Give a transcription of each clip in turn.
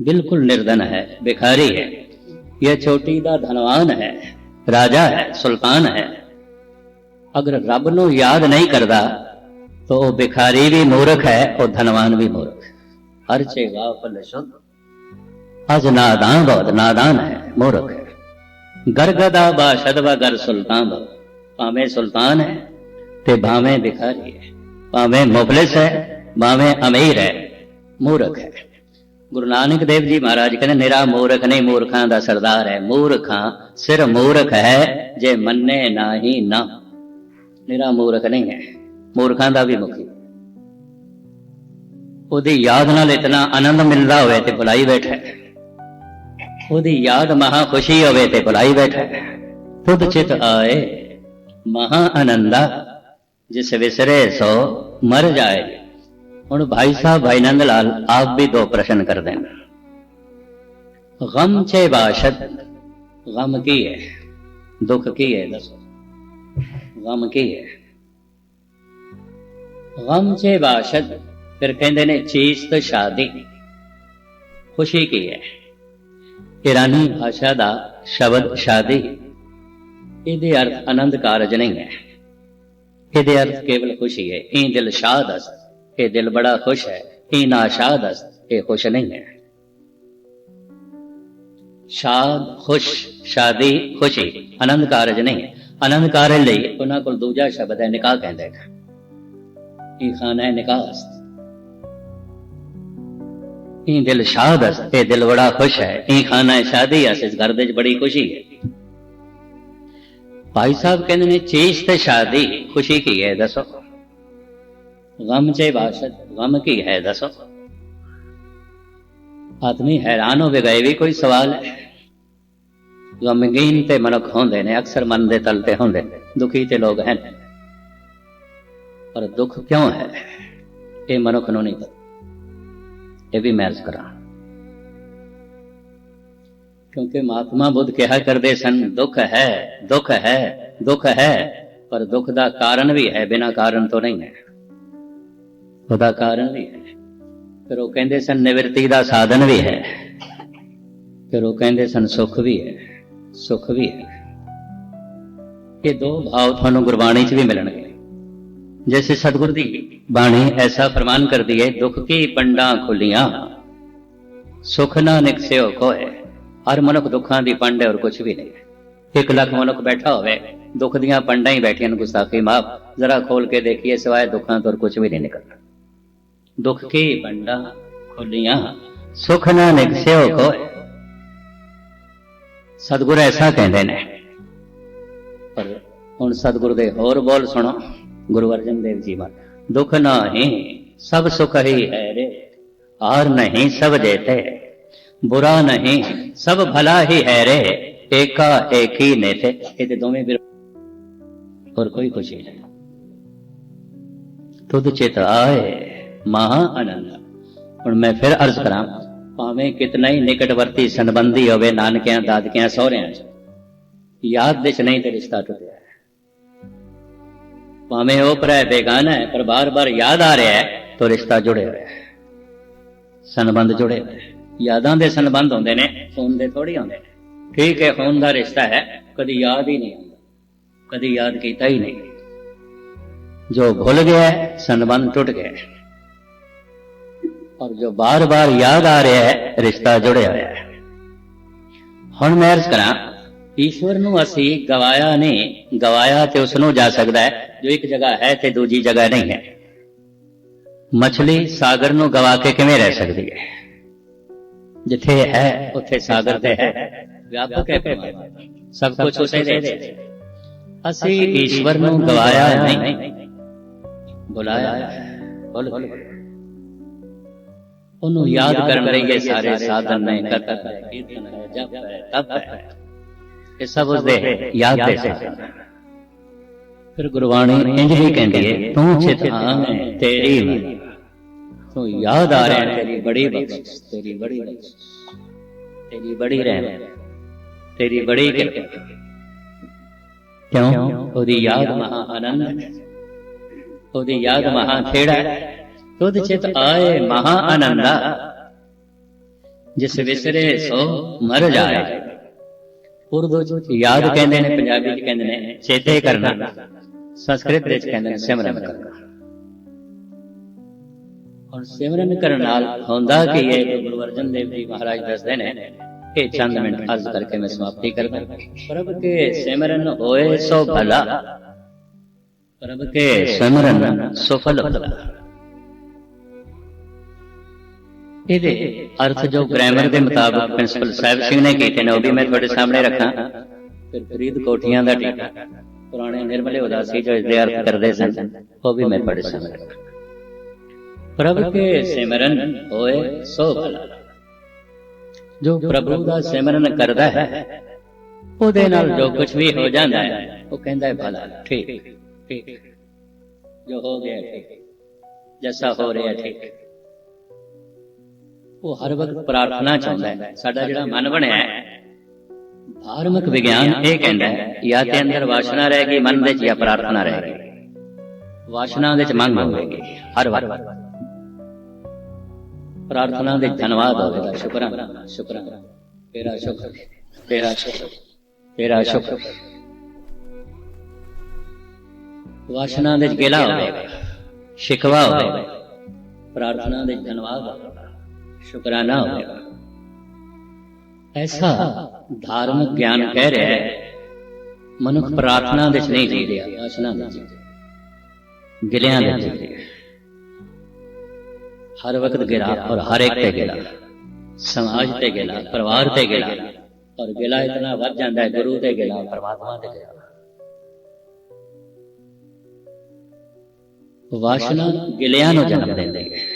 बिल्कुल निर्धन है, भिखारी है। यह छोटी दा धनवान है, राजा है, सुल्तान है। अगर रब नु याद नहीं करता तो वो भिखारी भी मूर्ख है और धनवान भी मूर्ख। हर चे वाह फल शुद्ध। अज नादान बहुत नादान है, मूर्ख है। गरगदा बाशद व गर सुल्तान बहुत भावे सुल्तान है, ते भावे भिखारी है। भावे मुफलिस है भावे अमीर है, मूर्ख है। ਗੁਰੂ ਨਾਨਕ ਦੇਵ ਜੀ ਮਹਾਰਾਜ ਕਹਿੰਦੇ, ਨਿਰਾ ਮੂਰਖ ਨਹੀਂ, ਮੂਰਖਾਂ ਦਾ ਸਰਦਾਰ ਹੈ। ਮੂਰਖਾਂ ਸਿਰ ਮੂਰਖ ਹੈ, ਜੇ ਮੰਨੇ ਨਾਹੀ ਨਾ। ਨਿਰਾ ਮੂਰਖ ਨਹੀਂ ਹੈ। ਮੂਰਖਾਂ ਦਾ ਵੀ ਮੁਖੀ ਉਹਦੀ ਯਾਦ ਨਾਲ ਇਤਨਾ ਆਨੰਦ ਮਿਲਦਾ ਹੋਵੇ ਤੇ ਬੁਲਾਈ ਬੈਠਾ ਉਹਦੀ ਯਾਦ ਮਹਾ ਖੁਸ਼ੀ ਹੋਵੇ ਤੇ ਬੁਲਾਈ ਬੈਠਾ ਹੈ। ਤੁਧ ਚਿਤ ਆਏ ਮਹਾ ਆਨੰਦਾ, ਜਿਸ ਵਿਸਰੇ ਸੋ ਮਰ ਜਾਏ। ਹੁਣ ਭਾਈ ਸਾਹਿਬ ਭਾਈ ਨੰਦ ਲਾਲ ਆਪ ਵੀ ਦੋ ਪ੍ਰਸ਼ਨ ਕਰ ਦੇਣ। ਗਮ ਛੇ ਬਾਸ਼ਦ ਗਮ ਕੀ ਹੈ? ਦੁੱਖ ਕੀ ਹੈ, ਦੱਸੋ। ਗਮ ਕੀ ਹੈ? ਗਮ ਛੇ ਬਾਸ਼ਦ ਫਿਰ ਕਹਿੰਦੇ ਨੇ ਚੀਜ਼ ਤੇ ਸ਼ਾਦੀ। ਖੁਸ਼ੀ ਕੀ ਹੈ? ਇਰਾਨੀ ਭਾਸ਼ਾ ਦਾ ਸ਼ਬਦ ਸ਼ਾਦੀ। ਇਹਦੇ ਅਰਥ ਆਨੰਦ ਕਾਰਜ ਨਹੀਂ ਹੈ। ਇਹਦੇ ਅਰਥ ਕੇਵਲ ਖੁਸ਼ੀ ਹੈ। ਇਹ ਦਿਲ ਸ਼ਾਦ ਅਸ ਇਹ ਦਿਲ ਬੜਾ ਖੁਸ਼ ਹੈ ਇਹ ਨਾਸ਼ਾਦ ਅਸ ਇਹ ਖੁਸ਼ ਨਹੀਂ ਹੈ। ਸ਼ਾਦ ਖੁਸ਼, ਸ਼ਾਦੀ ਖੁਸ਼ੀ, ਆਨੰਦ ਕਾਰਜ ਨਹੀਂ ਹੈ ਆਨੰਦ ਕਾਰਜ ਲਈ ਉਹਨਾਂ ਕੋਲ ਦੂਜਾ ਸ਼ਬਦ ਹੈ, ਨਿਕਾਹ ਕਹਿੰਦੇ ਨੇ ਇਹ ਖਾਨਾ ਹੈ, ਨਿਕਾਹ ਇਹ ਦਿਲ ਸ਼ਾਦ ਅਸ ਇਹ ਦਿਲ ਬੜਾ ਖੁਸ਼ ਹੈ ਇਹ ਖਾਨਾ ਹੈ, ਸ਼ਾਦੀ ਅਸ ਇਸ ਘਰ ਦੇ ਵਿੱਚ ਬੜੀ ਖੁਸ਼ੀ ਹੈ। ਭਾਈ ਸਾਹਿਬ ਕਹਿੰਦੇ ਨੇ, ਚੀਜ਼ ਤੇ ਸ਼ਾਦੀ, ਖੁਸ਼ੀ ਕੀ ਹੈ, ਦੱਸੋ। ਗਮ ਚੇ ਬਾਸ਼ਦ ਗਮ ਕੀ ਹੈ ਦੱਸੋ ਆਦਮੀ ਹੈਰਾਨ ਹੋਵੇ ਇਹ ਵੀ ਕੋਈ ਸਵਾਲ ਹੈ ਗਮਗੀਨ ਤੇ ਮਨੁੱਖ ਹੁੰਦੇ ਨੇ ਅਕਸਰ ਮਨ ਦੇ ਤਲ ਤੇ ਹੁੰਦੇ ਨੇ ਦੁਖੀ ਤੇ ਲੋਕ ਹਨ ਪਰ ਦੁੱਖ ਕਿਉਂ ਹੈ ਇਹ ਮਨੁੱਖ ਨੂੰ ਨਹੀਂ ਪਤਾ ਇਹ ਵੀ ਮੈਂ ਕਰਾਂ ਕਿਉਂਕਿ ਮਹਾਤਮਾ ਬੁੱਧ ਕਿਹਾ ਕਰਦੇ ਸਨ ਦੁੱਖ ਹੈ ਦੁੱਖ ਹੈ ਦੁੱਖ ਹੈ ਪਰ ਦੁੱਖ ਦਾ ਕਾਰਨ ਵੀ ਹੈ ਬਿਨਾਂ ਕਾਰਨ ਤੋਂ ਨਹੀਂ ਹੈ ਉਹਦਾ ਕਾਰਨ ਵੀ ਹੈ। ਫਿਰ ਉਹ ਕਹਿੰਦੇ ਸਨ, ਨਿਵਰਤੀ ਦਾ ਸਾਧਨ ਵੀ ਹੈ। ਫਿਰ ਉਹ ਕਹਿੰਦੇ ਸਨ, ਸੁੱਖ ਵੀ ਹੈ। ਸੁੱਖ ਵੀ ਹੈ। ਇਹ ਦੋ ਭਾਵ ਤੁਹਾਨੂੰ ਗੁਰਬਾਣੀ 'ਚ ਵੀ ਮਿਲਣਗੇ। ਜੈਸੇ ਸਤਿਗੁਰ ਦੀ ਬਾਣੀ ਐਸਾ ਫਰਮਾਨ ਕਰਦੀ ਹੈ, ਦੁੱਖ ਕੀ ਪੰਡਾਂ ਖੁੱਲੀਆਂ? ਸੁਖ ਨਾ ਨਿਕਸਿਓ ਕੋਏ। ਹਰ ਮਨੁੱਖ ਦੁੱਖਾਂ ਦੀ ਪੰਡ ਹੈ ਔਰ ਕੁਝ ਵੀ ਨਹੀਂ। ਹੈ ਇੱਕ ਲੱਖ ਮਨੁੱਖ ਬੈਠਾ ਹੋਵੇ, ਦੁੱਖ ਦੀਆਂ ਪੰਡਾਂ ਹੀ ਬੈਠੀਆਂ ਨੇ ਗੁਸਤਾਖੀ ਮਾਫ। ਜ਼ਰਾ ਖੋਲ ਕੇ ਦੇਖੀਏ, ਸਿਵਾਏ ਦੁੱਖਾਂ ਤੋਂ ਕੁਝ ਵੀ ਨਹੀਂ ਨਿਕਲਦਾ। ਦੁੱਖ ਕੀ ਪੰਡਾਂ ਖੁੱਲੀਆਂ, ਸੁਖ ਨਾ ਨਿਕਸਿਓ ਕੋਏ ਸਤਿਗੁਰ ਐਸਾ ਕਹਿੰਦੇ ਨੇ। ਪਰ ਹੁਣ ਸਤਿਗੁਰ ਦੇ ਹੋਰ ਬੋਲ ਸੁਣੋ, ਗੁਰੂ ਅਰਜਨ ਦੇਵ ਜੀ ਮਾ ਦੁਖ ਨਾਹੀ, ਸਭ ਸੁਖ ਹੀ ਹੈ ਰੇ ਆਰ ਨਹੀਂ ਸਭ ਦੇਤੇ ਬੁਰਾ ਨਹੀਂ, ਸਭ ਭਲਾ ਹੀ ਹੈ ਰੇ ਏਕਾ ਏਕੀ ਨੇਤੇ। ਇਹ ਤੇ ਦੋਵੇਂ ਵੀ ਹੋਰ ਕੋਈ ਖੁਸ਼ੀ ਨਹੀਂ। ਤੁਧ ਚਿਤ ਆਏ ਮਹਾ ਆਨੰਦ ਹੁਣ ਮੈਂ ਫਿਰ ਅਰਜ਼ ਕਰਾਂ, ਭਾਵੇਂ ਕਿਤਨਾ ਹੀ ਨਿਕਟਵਰਤੀ ਸੰਬੰਧੀ ਹੋਵੇ ਨਾਨਕਿਆਂ, ਦਾਦਕਿਆਂ, ਸਹੁਰਿਆਂ 'ਚ, ਯਾਦ ਦੇ ਚ ਨਹੀਂ ਤੇ ਰਿਸ਼ਤਾ ਟੁੱਟਿਆ ਹੈ। ਭਾਵੇਂ ਉਹ ਪਰੈ ਬੇਗਾਨਾ ਹੈ, ਪਰ ਬਾਰ-ਬਾਰ ਯਾਦ ਆ ਰਿਹਾ ਹੈ ਤਾਂ ਰਿਸ਼ਤਾ ਜੁੜਿਆ ਹੋਇਆ ਹੈ। ਸੰਬੰਧ ਜੁੜੇ ਹੋਏ ਯਾਦਾਂ ਦੇ ਸੰਬੰਧ ਹੁੰਦੇ ਨੇ, ਖੂਨ ਦੇ ਥੋੜੀ ਹੁੰਦੇ ਨੇ। ਠੀਕ ਹੈ, ਖੂਨ ਦਾ ਰਿਸ਼ਤਾ ਹੈ, ਕਦੀ ਯਾਦ ਹੀ ਨਹੀਂ ਆਉਂਦਾ, ਕਦੀ ਯਾਦ ਕੀਤਾ ਹੀ ਨਹੀਂ। ਜੋ ਭੁੱਲ ਗਿਆ ਸੰਬੰਧ ਟੁੱਟ ਗਿਆ ਔਰ ਜੋ ਬਾਰ-ਬਾਰ ਯਾਦ ਆ ਰਿਹਾ ਹੈ ਰਿਸ਼ਤਾ ਜੁੜਿਆ ਹੋਇਆ ਹੈ ਹੁਣ ਮੈਂ ਅਰਜ਼ ਕਰਾਂ ਈਸ਼ਵਰ ਨੂੰ ਅਸੀਂ ਗਵਾਇਆ ਨਹੀਂ ਗਵਾਇਆ ਤੇ ਉਸ ਨੂੰ ਜਾ ਸਕਦਾ ਹੈ ਜੋ ਇੱਕ ਜਗ੍ਹਾ ਹੈ ਤੇ ਦੂਜੀ ਜਗ੍ਹਾ ਨਹੀਂ ਹੈ ਮਛਲੀ ਸਾਗਰ ਨੂੰ ਗਵਾ ਕੇ ਕਿਵੇਂ ਰਹਿ ਸਕਦੀ ਹੈ ਜਿੱਥੇ ਹੈ ਉੱਥੇ ਸਾਗਰ ਤੇ ਹੈ ਵਿਆਪਕ ਹੈ ਪਰਮਾਤਮਾ ਸਭ ਕੁਝ ਉਸੇ ਦੇ ਵਿੱਚ ਅਸੀਂ ਈਸ਼ਵਰ ਨੂੰ ਗਵਾਇਆ ਨਹੀਂ ਬੁਲਾਇਆ ਬੋਲ ਉਹਨੂੰ ਯਾਦ ਕਰਨ ਲਈ ਇਹ ਸਾਰੇ ਸਾਧਨ ਨੇ ਕਰਤਾ ਹੈ ਕੀਰਤਨ ਹੈ ਜਪ ਹੈ ਤਪ ਹੈ। ਇਹ ਸਭ ਉਸ ਦੇ ਯਾਦ ਦੇ ਸਾਧਨ ਫਿਰ ਗੁਰਬਾਣੀ ਇੰਜ ਹੀ ਕਹਿੰਦੀ ਹੈ ਤੂੰ ਚਿਤ ਆਵੇਂ ਤੇਰੀ ਤੂੰ ਯਾਦ ਆ ਰਿਹਾ ਤੇਰੀ ਬੜੀ ਬਖਸ਼ਿਸ਼ ਤੇਰੀ ਬੜੀ ਬਖਸ਼ਿਸ਼ ਤੇਰੀ ਬੜੀ ਰਹਿਮਤ ਤੇਰੀ ਬੜੀ ਕਿਰਪਾ। ਕਿਉਂ? ਉਹਦੀ ਯਾਦ ਮਹਾ ਆਨੰਦ ਉਹਦੀ ਯਾਦ ਮਹਾ ਖੇੜਾ ਤੁਧ ਚਿਤ ਆਏ ਮਹਾ ਆਨੰਦਾ ਜਿਸ ਵਿਸਰੇ ਸੋ ਮਰ ਜਾਏ ਉਰਦੂ ਚ ਯਾਦ ਕਹਿੰਦੇ ਨੇ ਪੰਜਾਬੀ ਚ ਕਹਿੰਦੇ ਨੇ ਚੇਤੇ ਕਰਨਾ ਸੰਸਕ੍ਰਿਤ ਵਿੱਚ ਕਹਿੰਦੇ ਨੇ ਸਿਮਰਨ ਕਰਨਾ ਹੁਣ ਸਿਮਰਨ ਕਰਨ ਨਾਲ ਹੁੰਦਾ ਕੀ ਹੈ ਕਿ ਗੁਰੂ ਅਰਜਨ ਦੇਵ ਜੀ ਮਹਾਰਾਜ ਦੱਸਦੇ ਨੇ ਇਹ ਚੰਦ ਮਿੰਟ ਅਰਜ਼ ਕਰਕੇ ਮੈਂ ਸਮਾਪਤੀ ਕਰਦਾ ਪ੍ਰਭ ਕੇ ਸਿਮਰਨ ਹੋਏ ਸੋ ਭਲਾ ਪ੍ਰਭ ਕੇ ਸਿਮਰਨ ਸੁਫਲ ਭਲਾ ਇਹਦੇ ਅਰਥ ਜੋ ਗ੍ਰਾਮਰ ਦੇ ਮੁਤਾਬਕ ਪ੍ਰਿੰਸੀਪਲ ਸਾਹਿਬ ਸਿੰਘ ਨੇ ਕੀਤੇ ਨੇ, ਉਹ ਵੀ ਮੈਂ ਤੁਹਾਡੇ ਸਾਹਮਣੇ ਰੱਖਾਂ। ਫਿਰ ਫਰੀਦ ਕੋਠੀਆਂ ਦਾ ਟੀਕਾ, ਪੁਰਾਣੇ ਨਿਰਮਲੇ ਉਦਾਸੀ ਜੋ ਇਸਦੇ ਅਰਥ ਕਰਦੇ ਸਨ, ਉਹ ਵੀ ਮੈਂ ਤੁਹਾਡੇ ਸਾਹਮਣੇ ਰੱਖਾਂ। ਪ੍ਰਭ ਕੇ ਸਿਮਰਨ ਹੋਏ ਸੋ ਭਲਾ ਜੋ ਪ੍ਰਭੂ ਦਾ ਸਿਮਰਨ ਕਰਦਾ ਹੈ, ਉਹਦੇ ਨਾਲ ਜੋ ਕੁਝ ਵੀ ਹੋ ਜਾਂਦਾ ਹੈ, ਉਹ ਕਹਿੰਦਾ ਹੈ ਭਲਾ ਠੀਕ ਠੀਕ। ਜੋ ਹੋ ਗਿਆ, ਠੀਕ। ਜੈਸਾ ਹੋ ਰਿਹਾ, ਠੀਕ। ਉਹ ਹਰ ਵਕਤ ਪ੍ਰਾਰਥਨਾ ਚਾਹੁੰਦਾ ਹੈ। ਸਾਡਾ ਜਿਹੜਾ ਮਨ ਬਣਿਆ ਹੈ, ਧਾਰਮਿਕ ਵਿਗਿਆਨ ਇਹ ਕਹਿੰਦਾ ਹੈ ਜਾਂ ਤੇ ਅੰਦਰ ਵਾਸ਼ਨਾ ਰਹੇਗੀ ਮਨ ਦੇ ਜਾਂ ਪ੍ਰਾਰਥਨਾ ਰਹੇਗੀ ਵਾਸ਼ਨਾ ਦੇ ਚ ਮੰਗ ਹੋਵੇਗੀ, ਹਰ ਵਾਰ ਪ੍ਰਾਰਥਨਾ ਦੇ ਧੰਨਵਾਦ ਹੋਵੇਗਾ ਸ਼ੁਕਰਾਨਾ ਸ਼ੁਕਰਾਂ ਤੇਰਾ ਸ਼ੁਕਰ ਤੇਰਾ ਸ਼ੁਕਰ ਤੇਰਾ ਸ਼ੁਕਰ। ਵਾਸ਼ਨਾ ਦੇ ਚ ਗਿਲਾ ਹੋਵੇਗਾ ਸ਼ਿਕਵਾ ਹੋਵੇਗਾ ਪ੍ਰਾਰਥਨਾ ਦੇ ਚ ਧੰਨਵਾਦ ਹੋਵੇਗਾ ਸ਼ੁਕਰਾਨਾ ਹੋਵੇਗਾ ਐਸਾ ਧਾਰਮਿਕ ਗਿਆਨ ਕਹਿ ਰਿਹਾ ਹੈ, ਮਨੁੱਖ ਪ੍ਰਾਰਥਨਾ ਦੇ ਚ ਨਹੀਂ ਜੀ ਰਿਹਾ ਵਾਸ਼ਨਾ ਦੇ ਗਿਲਿਆਂ ਦੇ ਚ ਹਰ ਵਕਤ ਗਿਲਾ ਔਰ ਹਰ ਇੱਕ ਤੇ ਗਿਲਾ। ਸਮਾਜ ਤੇ ਗਿਲਾ, ਪਰਿਵਾਰ ਤੇ ਗਿਲਾ। ਔਰ ਗਿਲਾ ਇਤਨਾ ਵੱਧ ਜਾਂਦਾ ਹੈ, ਗੁਰੂ ਤੇ ਗਿਲਾ, ਪਰਮਾਤਮਾ ਤੇ ਗਿਲਾ। ਵਾਸ਼ਨਾ ਗਿਲਿਆਂ ਨੂੰ ਜਨਮ ਦਿੰਦੀ ਹੈ।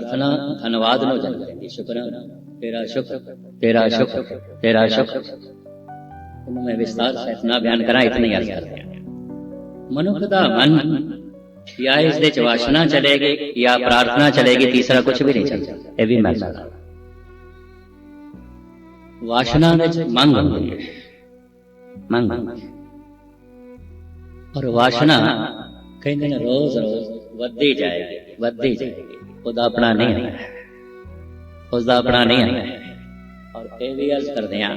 ਪ੍ਰਾਰਥਨਾ, ਧੰਨਵਾਦ ਨੂੰ ਜਨਮ ਦਿੰਦੀ ਸ਼ੁਕਰਾਨਾ ਤੇਰਾ ਸ਼ੁਕਰ ਤੇਰਾ ਸ਼ੁਕਰ ਤੇਰਾ ਸ਼ੁਕਰ। ਇਹਨੂੰ ਮੈਂ ਵਿਸਤਾਰ ਸਹਿਤ ਨਾ ਬਿਆਨ ਕਰਾਂ, ਇਤਨੀ ਅਰਜ਼ ਕਰਦੇ ਮਨੁੱਖ ਦਾ ਮਨ ਜਾਂ ਇਸ ਦੇ ਚ ਵਾਸ਼ਨਾ ਚਲੇਗੀ ਜਾਂ ਪ੍ਰਾਰਥਨਾ ਚਲੇਗੀ, ਤੀਸਰਾ ਕੁਝ ਵੀ ਨਹੀਂ ਚੱਲਦਾ, ਇਹ ਵੀ ਮੈਂ ਦੱਸਦਾ ਵਾਸ਼ਨਾ ਵਿੱਚ ਮੰਗ ਹੁੰਦੀ ਹੈ। ਮੰਗ। ਔਰ ਵਾਸ਼ਨਾ ਕਹਿੰਦੇ ਨੇ ਰੋਜ਼ ਰੋਜ਼ ਵੱਧਦੀ ਜਾਏਗੀ ਵੱਧਦੀ ਜਾਏਗੀ। ਉਹਦਾ ਆਪਣਾ ਨਹੀਂ ਹੈ। ਉਸਦਾ ਆਪਣਾ ਨਹੀਂ ਹੈ। ਔਰ ਇਹ ਵੀ ਅਰਜ਼ ਕਰਦੇ ਹਾਂ।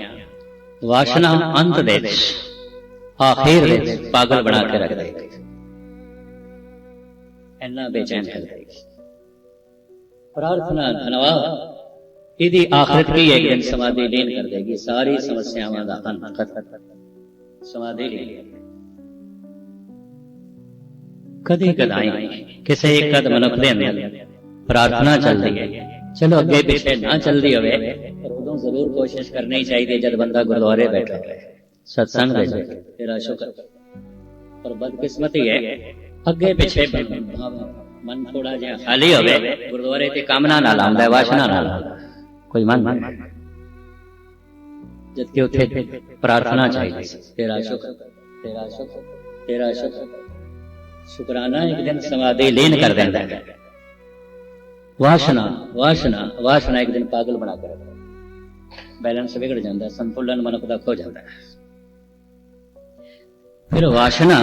ਵਾਸ਼ਨਾ ਅੰਤ ਦੇ ਵਿੱਚ, ਆਖਿਰ ਵਿੱਚ ਪਾਗਲ ਬਣਾ ਕੇ ਰੱਖ ਦੇਗੀ ਇੰਨਾ ਬੇਚੈਨ ਕਰ ਦੇਗੀ ਪ੍ਰਾਰਥਨਾ ਧੰਨਵਾਦ ਇਹਦੀ ਆਖਰਤ ਕੀ ਹੈ ਕਿ ਸਮਾਧੀ ਲੀਨ ਕਰ ਦੇਗੀ। ਸਾਰੀ ਸਮੱਸਿਆਵਾਂ ਦਾ ਅੰਤ ਖਤਮ ਸਮਾਧੀ ਲੀਨ। ਕਦੇ ਕਦਾਈ ਕਿਸੇ ਇੱਕ ਕਦ ਮਨੁੱਖ ਦੇ ਅੰਦਰ ਪ੍ਰਾਰਥਨਾ ਚੱਲਦੀ ਹੈ ਚਲੋ ਅੱਗੇ ਪਿੱਛੇ ਨਾ ਚੱਲਦੀ ਹੋਵੇ ਪਰ ਉਦੋਂ ਜ਼ਰੂਰ ਕੋਸ਼ਿਸ਼ ਕਰਨੀ ਚਾਹੀਦੀ ਹੈ ਜਦ ਬੰਦਾ ਗੁਰਦੁਆਰੇ ਬੈਠਾ ਹੋਵੇ ਸਤਸੰਗ ਵਿੱਚ ਤੇਰਾ ਸ਼ੁਕਰ ਪਰ ਬਦਕਿਸਮਤੀ ਹੈ ਅੱਗੇ ਪਿੱਛੇ ਮਨ ਥੋੜਾ ਜਿਹਾ ਖਾਲੀ ਹੋਵੇ ਗੁਰਦੁਆਰੇ ਤੇ ਕਾਮਨਾ ਨਾਲ ਆਉਂਦਾ ਹੈ ਵਾਸ਼ਨਾ ਨਾਲ ਆਉਂਦਾ ਹੈ। ਕੋਈ ਮਨ ਜਦ ਕਿ ਉੱਥੇ ਪ੍ਰਾਰਥਨਾ ਚਾਹੀਦੀ ਸੀ ਤੇਰਾ ਸ਼ੁਕਰ ਤੇਰਾ ਸ਼ੁਕਰ ਤੇਰਾ ਸ਼ੁਕਰ ਸ਼ੁਕਰਾਨਾ ਇੱਕ ਦਿਨ ਸਮਾਧੀ ਲੀਨ ਕਰ ਦਿੰਦਾ ਹੈ ਵਾਸ਼ਨਾ ਵਾਸ਼ਨਾ ਵਾਸ਼ਨਾ ਇੱਕ ਦਿਨ ਪਾਗਲ ਬਣਾ ਕੇ ਰੱਖਦਾ। ਹੈ। ਬੈਲੈਂਸ ਵਿਗੜ ਜਾਂਦਾ ਹੈ, ਸੰਤੁਲਨ ਫਿਰ ਵਾਸ਼ਨਾ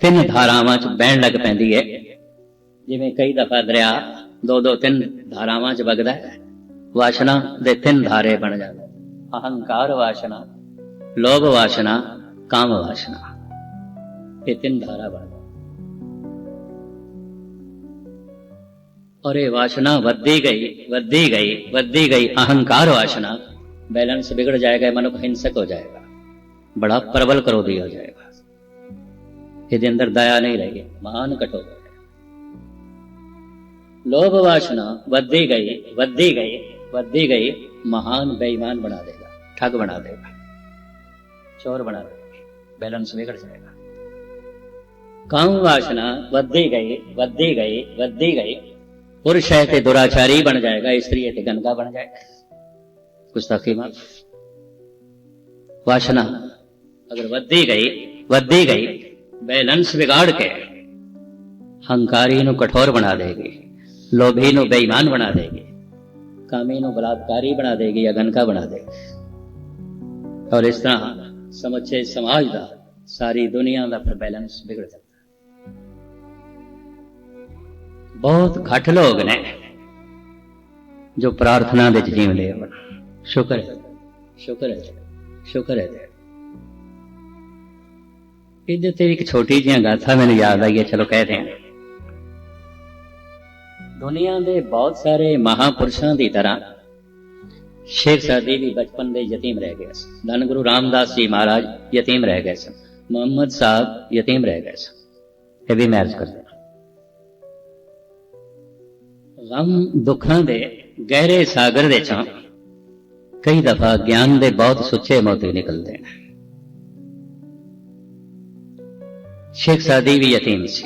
ਤਿੰਨ ਧਾਰਾਵਾਂ ਚ ਬਹਿਣ ਲੱਗ ਪੈਂਦੀ ਹੈ ਜਿਵੇਂ ਕਈ ਦਫਾ ਦਰਿਆ ਦੋ ਦੋ ਤਿੰਨ ਧਾਰਾਵਾਂ ਚ ਵਗਦਾ ਹੈ। ਵਾਸ਼ਨਾ ਦੇ ਤਿੰਨ ਧਾਰੇ ਬਣ ਜਾਂਦੇ ਅਹੰਕਾਰ ਵਾਸ਼ਨਾ ਲੋਭ ਵਾਸ਼ਨਾ ਕਾਮ ਵਾਸ਼ਨਾ। ਇਹ ਤਿੰਨ ਧਾਰਾ ਬਣ अरे वासना वधी गई वधी गई वधी गई, अहंकार वासना। बैलेंस बिगड़ जाएगा, मन को हिंसक हो जाएगा। बड़ा प्रबल क्रोधी हो जाएगा। यदि अंदर दया नहीं रहेगी महान कटो। लोभ वासना वधी गई वधी गई वधी गई, महान, बेईमान बना देगा, ठग बना देगा, चोर बना देगा, बैलेंस बिगड़ जाएगा। काम वासना वधी गई वधी गई वधी गई ਪੁਰਸ਼ ਹੈ ਤੇ ਦੁਰਾਚਾਰੀ ਬਣ ਜਾਏਗਾ ਇਸਤਰੀ स्त्री है तो गंगा बन जाएगा। गुस्ताखी माफ ਵਾਸ਼ਨਾ ਅਗਰ वधी ਗਈ वधी ਗਈ ਬੈਲੈਂਸ ਵਿਗਾੜ ਕੇ ਹੰਕਾਰੀ ਨੂੰ ਕਠੋਰ ਬਣਾ ਦੇਗੀ ਲੋਭੀ ਨੂੰ ਬੇਈਮਾਨ ਬਣਾ ਦੇਗੀ ਕਾਮੀ ਨੂੰ ਬਲਾਤਕਾਰੀ ਬਣਾ ਦੇਗੀ ਜਾਂ ਅਗਨਕਾ ਬਣਾ ਦੇਗੀ ਔਰ ਇਸ ਤਰ੍ਹਾਂ ਸਮੁੱਚੇ ਸਮਾਜ ਦਾ ਸਾਰੀ ਦੁਨੀਆ ਦਾ ਫਿਰ ਬੈਲੈਂਸ ਵਿਗੜ ਜਾਂਦਾ ਬਹੁਤ ਘੱਟ ਲੋਕ ਨੇ ਜੋ ਪ੍ਰਾਰਥਨਾ ਵਿੱਚ ਜੀਵਦੇ ਹੋ ਸ਼ੁਕਰ ਹੈ ਸ਼ੁਕਰ ਹੈ ਸ਼ੁਕਰ ਹੈ। ਇਹਦੇ ਤੇ ਇੱਕ ਛੋਟੀ ਜਿਹੀ ਗਾਥਾ ਮੈਨੂੰ ਯਾਦ ਆਈ ਹੈ ਚਲੋ ਕਹਿ ਹਾਂ ਦੁਨੀਆ ਦੇ ਬਹੁਤ ਸਾਰੇ ਮਹਾਪੁਰਸ਼ਾਂ ਦੀ ਤਰ੍ਹਾਂ ਸ਼ੇਖ ਸਾਦੀ ਵੀ ਬਚਪਨ ਦੇ ਯਤੀਮ ਰਹਿ ਗਏ ਸਨ। ਧੰਨ ਗੁਰੂ ਰਾਮਦਾਸ ਜੀ ਮਹਾਰਾਜ ਯਤੀਮ ਰਹਿ ਗਏ ਸਨ। ਮੁਹੰਮਦ ਸਾਹਿਬ ਯਤੀਮ ਰਹਿ ਗਏ ਸਨ। ਇਹ ਵੀ ਮੈਰਿਜ ਕਰਦੇ ਗਮ ਦੁੱਖਾਂ ਦੇ ਗਹਿਰੇ ਸਾਗਰ ਦੇ ਚੋਂ ਕਈ ਦਫਾ ਗਿਆਨ ਦੇ ਬਹੁਤ ਸੁੱਚੇ ਮੋਤੀ ਨਿਕਲਦੇ ਨੇ। ਸ਼ੇਖ ਸਾਦੀ ਵੀ ਯਤੀਮ ਸੀ।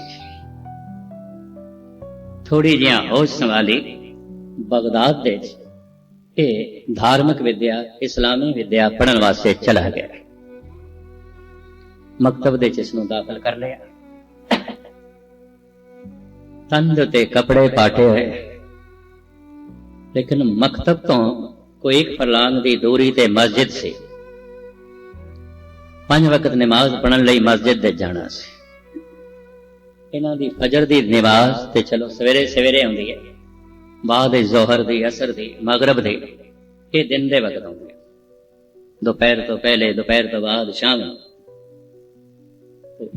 ਥੋੜੀ ਜਿਹਾ ਹੋਸ਼ ਸੰਭਾਲੀ ਬਗਦਾਦ ਦੇ ਵਿੱਚ ਇਹ ਧਾਰਮਿਕ ਵਿਦਿਆ, ਇਸਲਾਮੀ ਵਿਦਿਆ ਪੜਨ ਵਾਸਤੇ ਚਲਾ ਗਿਆ। ਮਕਤਬ ਦੇ ਚ ਇਸ ਨੂੰ ਦਾਖਲ ਕਰ ਲਿਆ। ਤੰਦ ਤੇ ਕਪੜੇ ਪਾਟੇ ਹੋਏ। ਲੇਕਿਨ ਮਕਤਬ ਤੋਂ ਕੋਈ ਇੱਕ ਫਰਲਾਂਗ ਦੀ ਦੂਰੀ ਤੇ ਮਸਜਿਦ ਸੀ। ਪੰਜ ਵਕਤ ਨਮਾਜ਼ ਪੜਨ ਲਈ ਮਸਜਿਦ ਦੇ ਜਾਣਾ ਸੀ। ਇਹਨਾਂ ਦੀ ਫਜਰ ਦੀ ਨਮਾਜ਼ ਤੇ ਚਲੋ ਸਵੇਰੇ ਸਵੇਰੇ ਆਉਂਦੀ ਹੈ। ਬਾਅਦ ਵਿੱਚ ਜ਼ੋਹਰ ਦੀ, ਅਸਰ ਦੀ, ਮਗਰਬ ਦੀ ਇਹ ਦਿਨ ਦੇ ਵਕਤ ਆਉਂਦੀ ਹੈ। ਦੁਪਹਿਰ ਤੋਂ ਪਹਿਲੇ, ਦੁਪਹਿਰ ਤੋਂ ਬਾਅਦ ਸ਼ਾਮ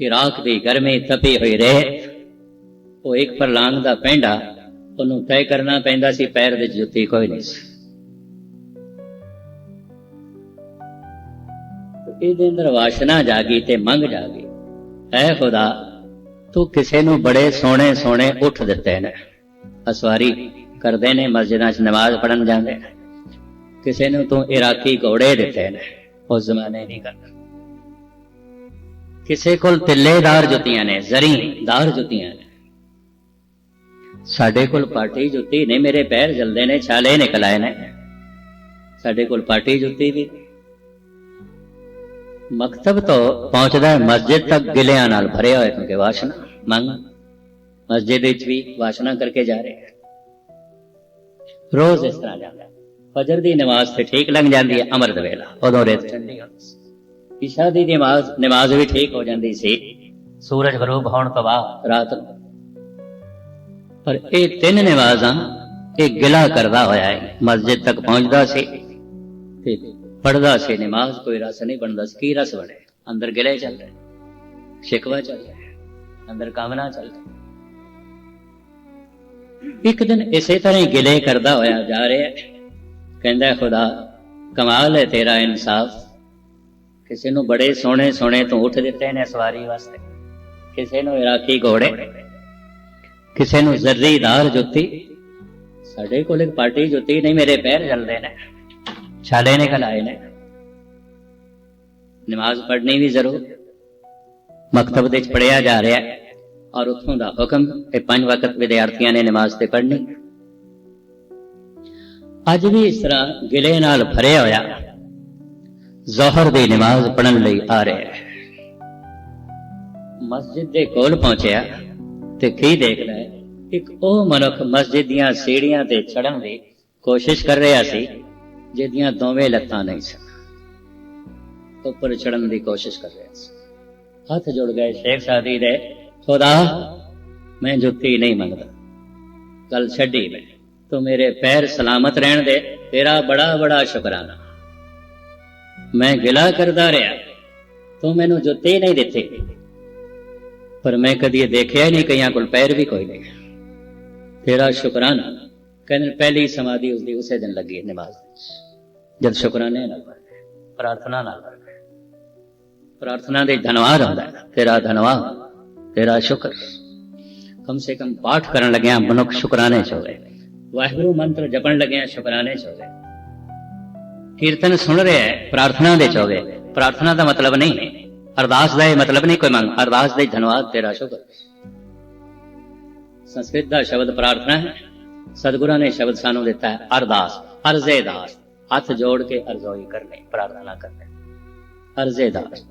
ਇਰਾਕ ਦੀ ਗਰਮੀ ਤਪੀ ਹੋਈ ਰਹੇ। ਉਹ ਇੱਕ ਫਰਲਾਂਗ ਦਾ ਪੈਂਡਾ ਉਹਨੂੰ ਤੈਅ ਕਰਨਾ ਪੈਂਦਾ ਸੀ, ਪੈਰ ਦੇ ਜੁੱਤੀ ਕੋਈ ਨਹੀਂ ਸੀ। ਇਹਦੇ ਅੰਦਰ ਵਾਸ਼ਨਾ ਜਾਗੀ ਤੇ ਮੰਗ ਜਾਗੀ। ਐ ਖੁਦਾ, ਤੂੰ ਕਿਸੇ ਨੂੰ ਬੜੇ ਸੋਹਣੇ ਸੋਹਣੇ ਉੱਠ ਦਿੱਤੇ ਨੇ। ਅਸਵਾਰੀ ਕਰਦੇ ਨੇ, ਮਸਜਿਦਾਂ 'ਚ ਨਮਾਜ਼ ਪੜਨ ਜਾਂਦੇ ਨੇ। ਕਿਸੇ ਨੂੰ ਤੂੰ ਇਰਾਕੀ ਘੋੜੇ ਦਿੱਤੇ ਨੇ, ਉਸ ਜ਼ਮਾਨੇ ਨਹੀਂ ਕਰਦਾ ਕਿਸੇ ਕੋਲ ਤਿੱਲੇਦਾਰ ਜੁੱਤੀਆਂ ਨੇ ਜ਼ਰੀਦਾਰ ਜੁੱਤੀਆਂ ਨੇ। ਸਾਡੇ ਕੋਲ ਪਾਟੀ ਜੁੱਤੀ ਨੇ ਮੇਰੇ ਪੈਰ ਜਲਦੇ ਨੇ, ਛਾਲੇ ਨਿਕਲ ਆਏ ਨੇ। ਸਾਡੇ ਕੋਲ ਪਾਟੀ ਜੁੱਤੀ ਵੀ। ਮਕਤਬ ਤੋਂ ਪਹੁੰਚਦਾ ਹੈ ਮਸਜਿਦ ਤੱਕ ਗਿਲਿਆਂ ਨਾਲ ਭਰਿਆ ਹੋਇਆ, ਕਿਉਂਕਿ ਵਾਸ਼ਨਾ ਮੰਗ। ਮਸਜਿਦ ਵਿੱਚ ਵੀ ਵਾਸ਼ਨਾ ਕਰਕੇ ਜਾ ਰਹੇ ਹੈ। ਰੋਜ਼ ਇਸ ਤਰ੍ਹਾਂ ਜਾਂਦਾ ਫਜਰ ਦੀ ਨਮਾਜ਼ ਤੇ ਠੀਕ ਲੰਘ ਜਾਂਦੀ ਹੈ ਅੰਮ੍ਰਿਤ ਵੇਲਾ। ਉਦੋਂ ਰੇਤ ਠੰਡੀ ਹੁੰਦੀ ਇਸ਼ਾ ਦੀ ਨਮਾਜ਼ ਨਮਾਜ਼ ਵੀ ਠੀਕ ਹੋ ਜਾਂਦੀ ਸੀ। ਸੂਰਜ ਗਰੂਬ ਹੋਣ ਤੋਂ ਬਾਅਦ ਰਾਤ ਨੂੰ ਪਰ ਇਹ ਤਿੰਨ ਨਮਾਜ਼ਾਂ ਇਹ ਗਿਲਾ ਕਰਦਾ ਹੋਇਆ ਹੈ। ਮਸਜਿਦ ਤੱਕ ਪਹੁੰਚਦਾ ਸੀ ਤੇ ਪੜਦਾ ਸੀ। ਨਮਾਜ਼ ਕੋਈ ਰਸ ਨਹੀਂ ਬਣਦਾ ਸੀ। ਕੀ ਰਸ ਬਣੇ? ਅੰਦਰ ਗਿਲੇ ਚੱਲ ਰਹੇ। ਸ਼ਿਕਵਾ ਚੱਲ ਰਿਹਾ। ਅੰਦਰ ਕਾਮਨਾ ਚੱਲ ਰਹੀ। ਇੱਕ ਦਿਨ ਇਸੇ ਤਰ੍ਹਾਂ ਹੀ ਗਿਲੇ ਕਰਦਾ ਹੋਇਆ ਜਾ ਰਿਹਾ ਕਹਿੰਦਾ, ਖੁਦਾ, ਕਮਾਲ ਹੈ ਤੇਰਾ ਇਨਸਾਫ। ਕਿਸੇ ਨੂੰ ਬੜੇ ਸੋਹਣੇ ਸੋਹਣੇ ਤੋਂ ਉੱਠ ਦਿੱਤੇ ਨੇ ਸਵਾਰੀ ਵਾਸਤੇ। ਕਿਸੇ ਨੂੰ ਇਰਾਕੀ ਘੋੜੇ ਕਿਸੇ ਨੂੰ ਜ਼ਰਰੀਦਾਰ ਜੁੱਤੀ? ਸਾਡੇ ਕੋਲ ਇੱਕ ਪਾਰਟੀ ਜੁੱਤੀ ਨਹੀਂ, ਮੇਰੇ ਪੈਰ ਜਲਦੇ ਨੇ। ਛਾਲੇ ਨਿਕਲ ਆਏ ਨੇ। ਨਮਾਜ਼ ਪੜ੍ਹਨੀ ਵੀ ਜ਼ਰੂਰ। ਮਕਤਬ ਦੇ ਵਿੱਚ ਪੜਿਆ ਜਾ ਰਿਹਾ ਔਰ ਉੱਥੋਂ ਦਾ ਹੁਕਮ ਕਿ ਪੰਜ ਵਕਤ ਵਿਦਿਆਰਥੀਆਂ ਨੇ ਨਮਾਜ਼ ਤੇ ਪੜ੍ਹਨੀ। ਅੱਜ ਵੀ ਇਸ ਤਰ੍ਹਾਂ ਗਿਲੇ ਨਾਲ ਭਰਿਆ ਹੋਇਆ ਜ਼ੋਹਰ ਦੀ ਨਮਾਜ਼ ਪੜਨ ਲਈ ਆ ਰਿਹਾ ਹੈ। ਮਸਜਿਦ ਦੇ ਕੋਲ ਪਹੁੰਚਿਆ। ਤੇ ਕੀ ਦੇਖਦਾ ਹੈ? ਇੱਕ ਉਹ ਮਨੁੱਖ ਮਸਜਿਦ ਦੀਆਂ ਸੀੜੀਆਂ ਤੇ ਚੜਨ ਦੀ ਕੋਸ਼ਿਸ਼ ਕਰ ਰਿਹਾ ਸੀ, ਜਿਹਦੀਆਂ ਦੋਵੇਂ ਲੱਤਾਂ ਨਹੀਂ ਸਨ। ਉੱਪਰ ਚੜਨ ਦੀ ਕੋਸ਼ਿਸ਼ ਕਰ ਰਿਹਾ ਸੀ। ਹੱਥ ਜੁੜ ਗਏ ਸ਼ੇਖ ਸਾਦੀ ਦੇ, ਖੁਦਾ, ਮੈਂ ਜੁੱਤੀ ਨਹੀਂ ਮੰਗਦਾ। ਕੱਲ ਛੱਡੀ ਮੈਂ। ਤੂੰ ਮੇਰੇ ਪੈਰ ਸਲਾਮਤ ਰਹਿਣ ਦੇ। ਤੇਰਾ ਬੜਾ ਬੜਾ ਸ਼ੁਕਰਾਨਾ। ਮੈਂ ਗਿਲਾ ਕਰਦਾ ਰਿਹਾ। ਤੂੰ ਮੈਨੂੰ ਜੁੱਤੀ ਨਹੀਂ ਦਿੱਤੀ। ਪਰ ਮੈਂ ਕਦੀ ਇਹ ਦੇਖਿਆ ਹੀ ਨਹੀਂ ਕਈਆਂ ਕੋਲ ਪੈਰ ਵੀ ਕੋਈ ਨਹੀਂ। ਤੇਰਾ ਸ਼ੁਕਰਾਨਾ। ਕਹਿੰਦੇ ਪਹਿਲੀ ਸਮਾਧੀ ਉਸਦੀ ਉਸੇ ਦਿਨ ਲੱਗੀ ਨਮਾਜ਼ ਜਦ ਸ਼ੁਕਰਾਨੇ ਨਾਲ ਪੜ੍ਹਦੇ, ਪ੍ਰਾਰਥਨਾ ਨਾਲ ਪੜ੍ਹਦੇ। ਪ੍ਰਾਰਥਨਾ ਦੇ ਧੰਨਵਾਦ ਹੁੰਦਾ ਤੇਰਾ ਧੰਨਵਾਦ ਤੇਰਾ ਸ਼ੁਕਰ। ਕਮ ਸੇ ਕਮ ਪਾਠ ਕਰਨ ਲੱਗਿਆ ਮਨੁੱਖ ਸ਼ੁਕਰਾਨੇ ਚ ਹੋਵੇ। ਵਾਹਿਗੁਰੂ ਮੰਤਰ ਜਪਣ ਲੱਗਿਆ ਸ਼ੁਕਰਾਨੇ ਚ ਹੋਵੇ। ਕੀਰਤਨ ਸੁਣ ਰਿਹਾ ਹੈ ਪ੍ਰਾਰਥਨਾ ਦੇ ਚ ਹੋਵੇ। ਪ੍ਰਾਰਥਨਾ ਦਾ ਮਤਲਬ ਨਹੀਂ। ਅਰਦਾਸ ਦਾ ਇਹ ਮਤਲਬ ਨਹੀਂ ਕੋਈ ਮੰਗ, ਅਰਦਾਸ ਦਾ ਹੀ ਧੰਨਵਾਦ ਤੇਰਾ ਸ਼ੁਕਰ। ਸੰਸਕ੍ਰਿਤ ਦਾ ਸ਼ਬਦ ਪ੍ਰਾਰਥਨਾ ਹੈ। ਸਤਿਗੁਰਾਂ ਨੇ ਸ਼ਬਦ ਸਾਨੂੰ ਦਿੱਤਾ ਹੈ, ਅਰਦਾਸ, ਅਰਜ਼ੇ ਦਾਸ। ਹੱਥ ਜੋੜ ਕੇ ਅਰਜ਼ੋਈ ਕਰਨੇ, ਪ੍ਰਾਰਥਨਾ ਕਰਨੇ। ਅਰਜ਼ੇ ਦਾਸ।